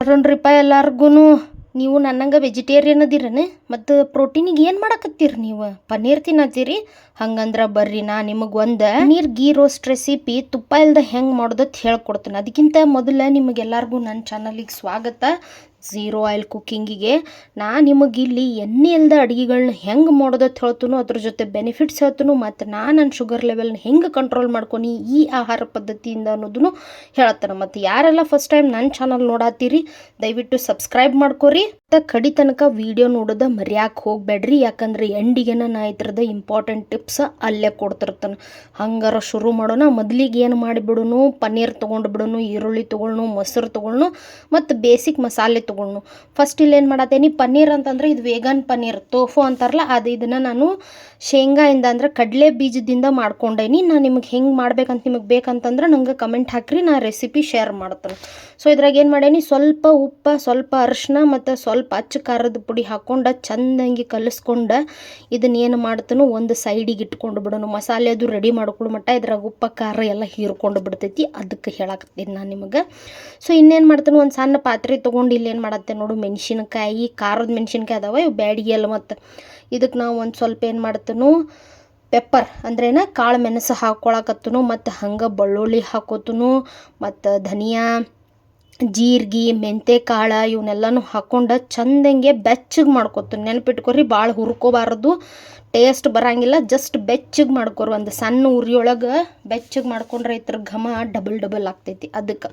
ಅರುಣ್ರಿಪ್ಪ ಎಲ್ಲಾರ್ಗು ನೀವು ನನ್ನಂಗೆ ವೆಜಿಟೇರಿಯನ್ ಅದಿರನೆ? ಮತ್ತು ಪ್ರೋಟೀನಿಗೆ ಏನು ಮಾಡಕತ್ತೀರಿ ನೀವು? ಪನ್ನೀರ್ ತಿನ್ನತ್ತೀರಿ? ಹಂಗಂದ್ರೆ ಬರ್ರಿ ನಾ ನಿಮಗೆ ಒಂದು. ಪನ್ನೀರ್, ಗೀ, ರೋಸ್ಟ್ ರೆಸಿಪಿ ತುಪ್ಪ ಇಲ್ದ ಹೆಂಗೆ ಮಾಡೋದತ್ ಹೇಳ್ಕೊಡ್ತೀನಿ. ಅದಕ್ಕಿಂತ ಮೊದಲು ನಿಮಗೆಲ್ಲರಿಗೂ ನನ್ನ ಚಾನಲಿಗೆ ಸ್ವಾಗತ. ಝೀರೋ ಆಯಿಲ್ ಕುಕ್ಕಿಂಗಿಗೆ ನಾ ನಿಮಗೆ ಇಲ್ಲಿ ಎಣ್ಣೆ ಇಲ್ಲದ ಅಡುಗೆಗಳನ್ನ ಹೆಂಗೆ ಮಾಡೋದತ್ ಹೇಳ್ತನೋ ಅದ್ರ ಜೊತೆ ಬೆನಿಫಿಟ್ಸ್ ಹೇಳ್ತನು ಮತ್ತು ನಾ ನನ್ನ ಶುಗರ್ ಲೆವೆಲ್ನ ಹೆಂಗೆ ಕಂಟ್ರೋಲ್ ಮಾಡ್ಕೊನಿ ಈ ಆಹಾರ ಪದ್ಧತಿಯಿಂದ ಅನ್ನೋದನ್ನು ಹೇಳ್ತಾನೆ. ಮತ್ತು ಯಾರೆಲ್ಲ ಫಸ್ಟ್ ಟೈಮ್ ನನ್ನ ಚಾನಲ್ ನೋಡತ್ತೀರಿ ದಯವಿಟ್ಟು ಸಬ್ಸ್ಕ್ರೈಬ್ ಮಾಡ್ಕೊರಿ. ಕಡಿ ತನಕ ವಿಡಿಯೋ ನೋಡೋದ ಮರ್ಯಾಕೆ ಹೋಗಬೇಡ್ರಿ. ಯಾಕಂದ್ರೆ ಎಂಡಿಗೆನ ನಾ ಇದ್ರದ ಇಂಪಾರ್ಟೆಂಟ್ ಟಿಪ್ಸ್ ಅಲ್ಲೇ ಕೊಡ್ತಿರ್ತಾನೆ. ಹಂಗಾರ ಶುರು ಮಾಡೋಣ. ಮೊದಲಿಗೆ ಏನು ಮಾಡಿಬಿಡೋನು? ಪನ್ನೀರ್ ತೊಗೊಂಡು ಬಿಡೋನು ಈರುಳ್ಳಿ ತೊಗೊಳ್ನು, ಮೊಸರು ತೊಗೊಳ್ನು, ಮತ್ತು ಬೇಸಿಕ್ ಮಸಾಲೆ ತೊಗೊಳ್ನು. ಫಸ್ಟ್ ಇಲ್ಲಿ ಏನು ಮಾಡತ್ತೇನಿ ಪನ್ನೀರ್ ಅಂತಂದ್ರೆ ಇದು ವೇಗನ್ ಪನ್ನೀರ್ ತೋಫು ಅಂತಾರಲ್ಲ, ಅದು ಇದನ್ನು ನಾನು ಶೇಂಗಾಯಿಂದ ಅಂದ್ರೆ ಕಡಲೆ ಬೀಜದಿಂದ ಮಾಡ್ಕೊಂಡೇನಿ. ನಾನು ನಿಮಗೆ ಹೆಂಗೆ ಮಾಡ್ಬೇಕಂತ ನಿಮಗೆ ಬೇಕಂತಂದ್ರೆ ನಂಗೆ ಕಮೆಂಟ್ ಹಾಕ್ರಿ. ನಾ ರೆಸಿಪಿ ಶೇರ್ ಮಾಡ್ತೇನೆ. ಸೊ ಇದ್ರಾಗ ಏನು ಮಾಡೇನಿ? ಸ್ವಲ್ಪ ಉಪ್ಪು, ಸ್ವಲ್ಪ ಅರಿಶಿನ, ಮತ್ತು ಸ್ವಲ್ಪ ಅಚ್ಚ ಖಾರದ ಪುಡಿ ಹಾಕೊಂಡು ಚಂದಂಗೆ ಕಲಿಸ್ಕೊಂಡು ಇದನ್ನ ಏನು ಮಾಡ್ತಾನೋ, ಒಂದು ಸೈಡಿಗೆ ಇಟ್ಕೊಂಡು ಬಿಡೋನು. ಮಸಾಲೆ ಅದು ರೆಡಿ ಮಾಡ್ಕೊಳ್ಳೋ ಮಟ್ಟ ಇದ್ರಾಗ ಉಪ್ಪು, ಖಾರ ಎಲ್ಲ ಹೀರ್ಕೊಂಡು ಬಿಡ್ತೈತಿ. ಅದಕ್ಕೆ ಹೇಳಕತ್ತೀನಿ ನಾನು ನಿಮಗೆ. ಸೊ ಇನ್ನೇನು ಮಾಡ್ತಾನೆ, ಒಂದು ಸಣ್ಣ ಪಾತ್ರೆ ತೊಗೊಂಡು ಇಲ್ಲಿ ಏನು ಮಾಡತ್ತೆ ನೋಡು, ಮೆಣಸಿನಕಾಯಿ, ಖಾರದ ಮೆಣಸಿನ್ಕಾಯಿ ಅದಾವ, ಇವು ಬ್ಯಾಡಿಗೆ ಎಲ್ಲ ಮತ್ತು. ಇದಕ್ಕೆ ನಾವು ಒಂದು ಸ್ವಲ್ಪ ಏನು ಮಾಡ್ತಾನೋ ಪೆಪ್ಪರ್ ಅಂದ್ರೇನ ಕಾಳು ಮೆಣಸು ಹಾಕ್ಕೊಳಕತ್ತನು ಮತ್ತು ಹಂಗೆ ಬೆಳ್ಳುಳ್ಳಿ ಹಾಕೋತನು, ಮತ್ತು ಧನಿಯಾ ಜೀರಿಗೆ ಮೆಂತೆ ಕಾಳು ಇವನ್ನೆಲ್ಲನೂ ಹಾಕ್ಕೊಂಡು ಚಂದಂಗೆ ಬೆಚ್ಚಗೆ ಮಾಡ್ಕೊತೀನಿ. ನೆನಪಿಟ್ಕೊರಿ ಭಾಳ ಹುರ್ಕೋಬಾರ್ದು, ಟೇಸ್ಟ್ ಬರಂಗಿಲ್ಲ, ಜಸ್ಟ್ ಬೆಚ್ಚಗೆ ಮಾಡ್ಕೊರಿ. ಒಂದು ಸಣ್ಣ ಉರಿಯೊಳಗೆ ಬೆಚ್ಚಗೆ ಮಾಡ್ಕೊಂಡ್ರೆ ಇದ್ರ ಘಮ ಡಬಲ್ ಡಬಲ್ ಆಗ್ತೈತಿ ಅದಕ್ಕೆ.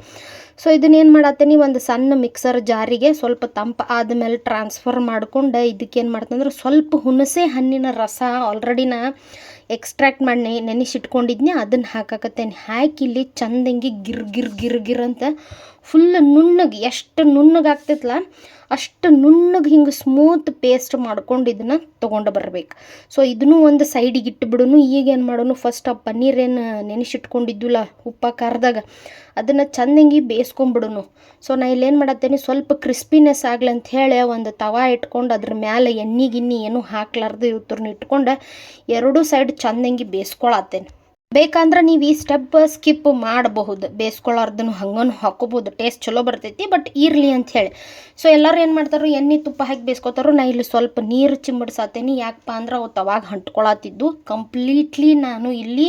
ಸೊ ಇದನ್ನೇನು ಮಾಡತ್ತೀನಿ? ಒಂದು ಸಣ್ಣ ಮಿಕ್ಸರ್ ಜಾರಿಗೆ ಸ್ವಲ್ಪ ತಂಪು ಆದಮೇಲೆ ಟ್ರಾನ್ಸ್ಫರ್ ಮಾಡ್ಕೊಂಡು ಇದಕ್ಕೇನು ಮಾಡ್ತಂದ್ರೆ ಸ್ವಲ್ಪ ಹುಣಸೆ ಹಣ್ಣಿನ ರಸ ಆಲ್ರೆಡಿನ ಎಕ್ಸ್ಟ್ರಾಕ್ಟ್ ಮಾಡಿ ನೆನೆಸಿಟ್ಕೊಂಡಿದ್ನಿ, ಅದನ್ನು ಹಾಕಾಕತ್ತೇನೆ. ಹಾಕಿ ಇಲ್ಲಿ ಚಂದಂಗೆ ಗಿರ್ ಗಿರ್ ಗಿರ್ ಗಿರ್ ಅಂತ ಫುಲ್ ನುಣ್ಣಗೆ, ಎಷ್ಟು ನುಣ್ಣಗೆ ಆಗ್ತೈತಲ್ಲ ಅಷ್ಟು ನುಣ್ಣಗೆ ಹಿಂಗೆ ಸ್ಮೂತ್ ಪೇಸ್ಟ್ ಮಾಡ್ಕೊಂಡು ಇದನ್ನು ತೊಗೊಂಡು ಬರ್ಬೇಕು. ಸೊ ಇದನ್ನು ಒಂದು ಸೈಡಿಗೆ ಇಟ್ಟುಬಿಡುನು ಈಗ ಏನು ಮಾಡೋನು ಫಸ್ಟ್ ಆ ಪನ್ನೀರ್ ಏನು ನೆನೆಸಿಟ್ಕೊಂಡಿದ್ದಿಲ್ಲ ಉಪ್ಪ, ಖಾರದಾಗ, ಅದನ್ನು ಚಂದಂಗಿ ಬೇಯಿಸ್ಕೊಂಬಿಡೋನು ಸೊ ನಾ ಇಲ್ಲೇನು ಮಾಡತ್ತೇನೆ, ಸ್ವಲ್ಪ ಕ್ರಿಸ್ಪಿನೆಸ್ ಆಗಲಿ ಅಂತ ಹೇಳಿ ಒಂದು ತವಾ ಇಟ್ಕೊಂಡು ಅದ್ರ ಮ್ಯಾಲೆ ಎಣ್ಣೆ ಗಿಣ್ಣಿ ಏನೂ ಹಾಕ್ಲಾರ್ದು ಇವತ್ತರನ್ನ ಇಟ್ಕೊಂಡು, ಎರಡೂ ಸೈಡ್ ಚಂದಂಗಿ ಬೇಯಿಸ್ಕೊಳತ್ತೇನೆ ಬೇಕಂದ್ರೆ ನೀವು ಈ ಸ್ಟೆಪ್ ಸ್ಕಿಪ್ ಮಾಡಬಹುದು. ಬೇಯಿಸ್ಕೊಳ್ಳಾರ್ದನ್ನು ಹಂಗನ್ನು ಹಾಕೋಬೋದು ಟೇಸ್ಟ್ ಚಲೋ ಬರ್ತೈತಿ ಬಟ್ ಇರಲಿ ಅಂತ ಹೇಳಿ. ಸೊ ಎಲ್ಲರೂ ಏನು ಮಾಡ್ತಾರೋ, ಎಣ್ಣೆ ತುಪ್ಪ ಹಾಕಿ ಬೇಯಿಸ್ಕೊತಾರೋ ನಾ ಇಲ್ಲಿ ಸ್ವಲ್ಪ ನೀರು ಚಿಂಬಡ್ಸಾತೇನಿ ಯಾಕಪ್ಪ ಅಂದ್ರೆ ಅವು ತವಾಗ ಹಂಟ್ಕೊಳತ್ತಿದ್ದು ಕಂಪ್ಲೀಟ್ಲಿ ನಾನು ಇಲ್ಲಿ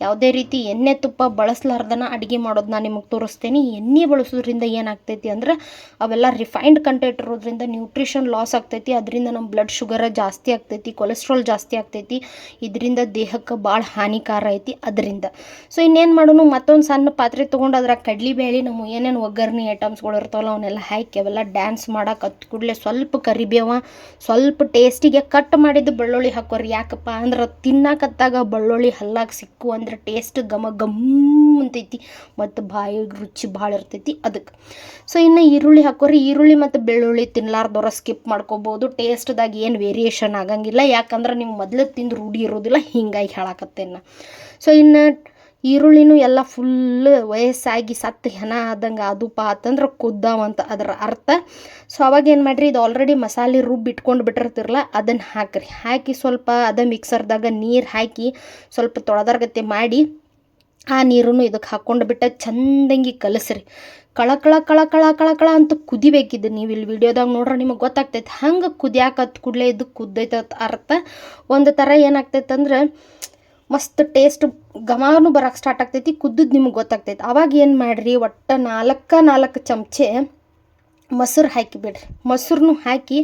ಯಾವುದೇ ರೀತಿ ಎಣ್ಣೆ ತುಪ್ಪ ಬಳಸ್ಲಾರ್ದನ ಅಡುಗೆ ಮಾಡೋದು ನಾನು ನಿಮಗೆ ತೋರಿಸ್ತೇನೆ. ಎಣ್ಣೆ ಬಳಸೋದ್ರಿಂದ ಏನಾಗ್ತೈತಿ ಅಂದ್ರೆ, ಅವೆಲ್ಲ ರಿಫೈನ್ಡ್ ಕಂಟೆಂಟ್ ಇರೋದ್ರಿಂದ ನ್ಯೂಟ್ರಿಷನ್ ಲಾಸ್ ಆಗ್ತೈತಿ. ಅದರಿಂದ ನಮ್ಮ ಬ್ಲಡ್ ಶುಗರ ಜಾಸ್ತಿ ಆಗ್ತೈತಿ ಕೊಲೆಸ್ಟ್ರಾಲ್ ಜಾಸ್ತಿ ಆಗ್ತೈತಿ. ಇದರಿಂದ ದೇಹಕ್ಕೆ ಭಾಳ ಹಾನಿಕಾರ ಐತಿ. ಅದರಿಂದ. ಸೊ ಇನ್ನೇನು ಮಾಡೋನು, ಮತ್ತೊಂದು ಸಣ್ಣ ಪಾತ್ರೆ ತೊಗೊಂಡು ಅದ್ರಾಗ ಕಡ್ಲಿಬೇಳೆ ನಮ್ಮ ಏನೇನು ಒಗ್ಗರಣೆ ಐಟಮ್ಸ್ಗಳು ಇರ್ತಾವಲ್ಲ, ಅವನ್ನೆಲ್ಲ ಹಾಕಿ ಅವೆಲ್ಲ ಡ್ಯಾನ್ಸ್ ಮಾಡೋಕೆ ಹತ್ತು ಕೂಡಲೇ ಸ್ವಲ್ಪ ಕರಿಬೇವ, ಸ್ವಲ್ಪ ಟೇಸ್ಟಿಗೆ ಕಟ್ ಮಾಡಿದ್ದು ಬೆಳ್ಳುಳ್ಳಿ ಹಾಕೋರಿ. ಯಾಕಪ್ಪ ಅಂದ್ರೆ ತಿನ್ನಕತ್ತಾಗ ಬೆಳ್ಳುಳ್ಳಿ ಹಲ್ಲಾಗ ಸಿಕ್ಕು ಅಂದ್ರೆ ಟೇಸ್ಟ್ ಘಮ ಗಮ್ ಅಂತೈತಿ, ಮತ್ತು ಬಾಯಿ ರುಚಿ ಭಾಳ ಇರ್ತೈತಿ ಅದಕ್ಕೆ ಸೊ ಇನ್ನು ಈರುಳ್ಳಿ ಹಾಕೋರಿ. ಈರುಳ್ಳಿ ಮತ್ತು ಬೆಳ್ಳುಳ್ಳಿ ತಿನ್ಲಾರ್ದವ್ರ ಸ್ಕಿಪ್ ಮಾಡ್ಕೋಬೋದು. ಟೇಸ್ಟ್ದಾಗ ಏನು ವೇರಿಯೇಷನ್ ಆಗಂಗಿಲ್ಲ. ಯಾಕಂದ್ರೆ ನೀವು ಮೊದಲು ತಿಂದು ರೂಢಿ ಇರೋದಿಲ್ಲ, ಹಿಂಗಾಗಿ ಹೇಳಕತ್ತೇನೆ. ಸೊ ಇನ್ನು ಈರುಳ್ಳಿನೂ ಎಲ್ಲ ಫುಲ್ ವಯಸ್ಸಾಗಿ ಸತ್ತು ಹೆನ ಆದಂಗೆ ಅದಪ್ಪ ಆತಂದ್ರೆ ಕುದ್ದಾವಂತ ಅದರ ಅರ್ಥ. ಸೊ ಅವಾಗ ಏನು ಮಾಡಿರಿ, ಇದು ಆಲ್ರೆಡಿ ಮಸಾಲೆ ರುಬ್ಬಿ ಇಟ್ಕೊಂಡು ಬಿಟ್ಟಿರ್ತಿರಲ್ಲ ಅದನ್ನು ಹಾಕಿರಿ. ಹಾಕಿ ಸ್ವಲ್ಪ ಅದ ಮಿಕ್ಸರ್ದಾಗ ನೀರು ಹಾಕಿ ಸ್ವಲ್ಪ ತೊಳೆದಾರ್ಗತ್ತೆ ಮಾಡಿ ಆ ನೀರನ್ನು ಇದಕ್ಕೆ ಹಾಕ್ಕೊಂಡು ಬಿಟ್ಟ ಚಂದಂಗಿ ಕಲಸ್ರಿ. ಕಳ ಕಳ ಕಳ ಕಳ ಕಳ ಕಳ ಅಂತ ಕುದಿಬೇಕಿದ್ದು ನೀವು ಇಲ್ಲಿ ವಿಡಿಯೋದಾಗ ನೋಡ್ರೆ ನಿಮಗೆ ಗೊತ್ತಾಗ್ತೈತೆ. ಹಂಗೆ ಕುದಿಯಾಕತ್ ಕೂಡಲೇ ಇದು ಕುದ್ದೈತ ಅರ್ಥ. ಒಂದು ಥರ ಏನಾಗ್ತೈತೆ ಅಂದ್ರೆ ಮಸ್ತ್ ಟೇಸ್ಟ್ ಗಮಾನು ಬರಕ್ಕೆ ಸ್ಟಾರ್ಟ್ ಆಗ್ತೈತಿ ಕುದ್ದದ್ದು ನಿಮ್ಗೆ ಗೊತ್ತಾಗ್ತೈತಿ. ಅವಾಗ ಏನು ಮಾಡಿರಿ, ಒಟ್ಟು ನಾಲ್ಕು ನಾಲ್ಕು ಚಮಚೆ ಮೊಸರು ಹಾಕಿ ಬಿಡ್ರಿ. ಮೊಸರನ್ನು ಹಾಕಿ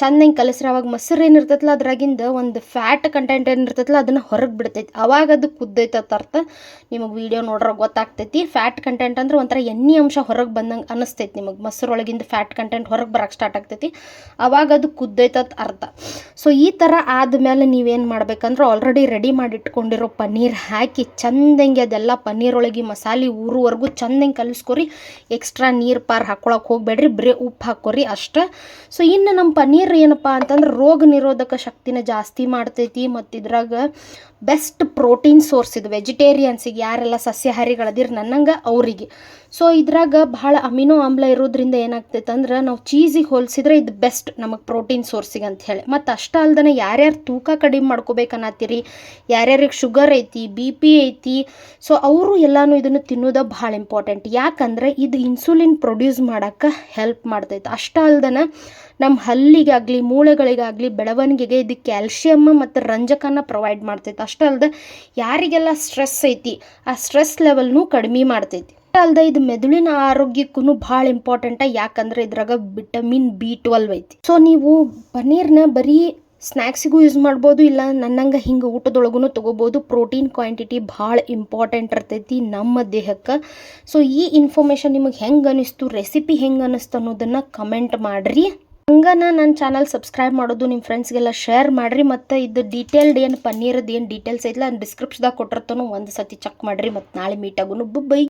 ಚಂದಂಗೆ ಕಲಸ್ರೆ, ಅವಾಗ ಮೊಸರು ಏನಿರ್ತೈತಲ್ಲ ಅದ್ರಾಗಿಂದ ಒಂದು ಫ್ಯಾಟ್ ಕಂಟೆಂಟ್ ಏನಿರ್ತೈತಲ್ಲ ಅದನ್ನು ಹೊರಗೆ ಬಿಡ್ತೈತಿ. ಅವಾಗ ಅದು ಕುದ್ದೈತೆ ಅಂತ ಅರ್ಥ. ನಿಮಗೆ ವಿಡಿಯೋ ನೋಡ್ರೆ ಗೊತ್ತಾಗ್ತೈತಿ. ಫ್ಯಾಟ್ ಕಂಟೆಂಟ್ ಅಂದ್ರೆ ಒಂಥರ ಎಣ್ಣೆ ಅಂಶ ಹೊರಗೆ ಬಂದಂಗೆ ಅನಿಸ್ತೈತಿ ನಿಮಗೆ. ಮೊಸರೊಳಗಿಂದ ಫ್ಯಾಟ್ ಕಂಟೆಂಟ್ ಹೊರಗೆ ಬರೋಕ್ಕೆ ಸ್ಟಾರ್ಟ್ ಆಗ್ತೈತಿ. ಅವಾಗ ಅದು ಕುದ್ದೈತೆ ಅಂತ ಅರ್ಥ. ಸೊ ಈ ಥರ ಆದಮೇಲೆ ನೀವೇನು ಮಾಡ್ಬೇಕಂದ್ರೆ ಆಲ್ರೆಡಿ ರೆಡಿ ಮಾಡಿ ಇಟ್ಕೊಂಡಿರೋ ಪನ್ನೀರ್ ಹಾಕಿ, ಚಂದಂಗೆ ಅದೆಲ್ಲ ಪನ್ನೀರ್ ಒಳಗೆ ಮಸಾಲೆ ಊರುವರೆಗೂ ಚಂದಂಗೆ ಕಲಿಸ್ಕೊರಿ. ಎಕ್ಸ್ಟ್ರಾ ನೀರು ಪಾರು ಹಾಕ್ಕೊಳಕ್ಕೆ ಹೋಗಬೇಡ್ರಿ, ಬರೀ ಉಪ್ಪು ಹಾಕೋರಿ ಅಷ್ಟೇ. ಸೊ ಇನ್ನು ನಮ್ಮ ಪನ್ನೀರ್ ಏನಪ್ಪ ಅಂತಂದ್ರೆ ರೋಗ ನಿರೋಧಕ ಶಕ್ತಿನ ಜಾಸ್ತಿ ಮಾಡ್ತೈತಿ ಮತ್ತು ಇದ್ರಾಗ ಬೆಸ್ಟ್ ಪ್ರೋಟೀನ್ ಸೋರ್ಸ್ ಇದು. ವೆಜಿಟೇರಿಯನ್ಸಿಗೆ ಯಾರೆಲ್ಲ ಸಸ್ಯಾಹಾರಿಗಳದಿರ್ ನನ್ನಂಗೆ ಅವರಿಗೆ. ಸೊ ಇದ್ರಾಗ ಭಾಳ ಅಮಿನೋ ಆಮ್ಲ ಇರೋದ್ರಿಂದ ಏನಾಗ್ತೈತೆ ಅಂದ್ರೆ ನಾವು ಚೀಸಿಗೆ ಹೋಲಿಸಿದ್ರೆ ಇದು ಬೆಸ್ಟ್ ನಮಗೆ ಪ್ರೋಟೀನ್ ಸೋರ್ಸಿಗೆ ಅಂತ ಹೇಳಿ. ಮತ್ತು ಅಷ್ಟ ಅಲ್ದನೆ ಯಾರ್ಯಾರು ತೂಕ ಕಡಿಮೆ ಮಾಡ್ಕೋಬೇಕನ್ನತ್ತೀರಿ ಯಾರ್ಯಾರಿಗೆ ಶುಗರ್ ಐತಿ ಬಿ ಪಿ ಐತಿ ಸೊ ಅವರು ಎಲ್ಲಾನು ಇದನ್ನು ತಿನ್ನೋದು ಭಾಳ ಇಂಪಾರ್ಟೆಂಟ್ ಯಾಕಂದ್ರೆ ಇದು ಇನ್ಸುಲಿನ್ ಪ್ರೊಡ್ಯೂಸ್ ಮಾಡೋಕ್ಕೆ ಹೆಲ್ಪ್ ಮಾಡ್ತೈತೆ. ಅಷ್ಟ ಅಲ್ದನ ನಮ್ಮ ಹಲ್ಲಿಗಾಗಲಿ, ಮೂಳೆಗಳಿಗಾಗಲಿ, ಬೆಳವಣಿಗೆಗೆ ಇದು ಕ್ಯಾಲ್ಶಿಯಮ್ ಮತ್ತು ರಂಜಕನ ಪ್ರೊವೈಡ್ ಮಾಡ್ತೈತೆ. ಅಷ್ಟೇ ಅಲ್ಲದೆ ಯಾರಿಗೆಲ್ಲ ಸ್ಟ್ರೆಸ್ ಐತಿ, ಆ ಸ್ಟ್ರೆಸ್ ಲೆವೆಲ್ನು ಕಡಿಮೆ ಮಾಡ್ತೈತಿ. ಅಲ್ಲದೆ ಇದು ಮೆದುಳಿನ ಆರೋಗ್ಯಕ್ಕೂ ಭಾಳ ಇಂಪಾರ್ಟೆಂಟ ಯಾಕಂದ್ರೆ ಇದ್ರಾಗ ವಿಟಮಿನ್ ಬಿ ಟ್ವೆಲ್ವ್ ಐತಿ. ಸೊ ನೀವು ಪನ್ನೀರ್ನ ಬರೀ ಸ್ನ್ಯಾಕ್ಸಿಗೂ ಯೂಸ್ ಮಾಡ್ಬೋದು, ಇಲ್ಲ ನನ್ನಂಗೆ ಹಿಂಗೆ ಊಟದೊಳಗೂ ತೊಗೋಬೋದು ಪ್ರೋಟೀನ್ ಕ್ವಾಂಟಿಟಿ ಭಾಳ ಇಂಪಾರ್ಟೆಂಟ್ ಇರ್ತೈತಿ ನಮ್ಮ ದೇಹಕ್ಕೆ. ಸೊ ಈ ಇನ್ಫಾರ್ಮೇಷನ್ ನಿಮಗೆ ಹೆಂಗೆ ಅನ್ನಿಸ್ತು ರೆಸಿಪಿ ಹೆಂಗೆ ಅನ್ನಿಸ್ತು ಅನ್ನೋದನ್ನು ಕಮೆಂಟ್ ಮಾಡಿರಿ. ಹಂಗನ ನನ್ನ ಚಾನಲ್ ಸಬ್ಸ್ಕ್ರೈಬ್ ಮಾಡೋದು ನಿಮ್ಮ ಫ್ರೆಂಡ್ಸ್ಗೆಲ್ಲ ಶೇರ್ ಮಾಡಿರಿ, ಮತ್ತು ಇದು ಡೀಟೇಲ್ಡ್ ಏನು ಪನ್ನೀರದ್ದು ಏನು ಡೀಟೇಲ್ಸ್ ಐತಲ್ಲ ಡಿಸ್ಕ್ರಿಪ್ಷನ್ದಾಗ ಕೊಟ್ಟಿರ್ತಾನೋ ಒಂದು ಸತಿ ಚೆಕ್ ಮಾಡಿರಿ ಮತ್ತು ನಾಳೆ ಮೀಟ್ ಆಗೋನು. ಬೈ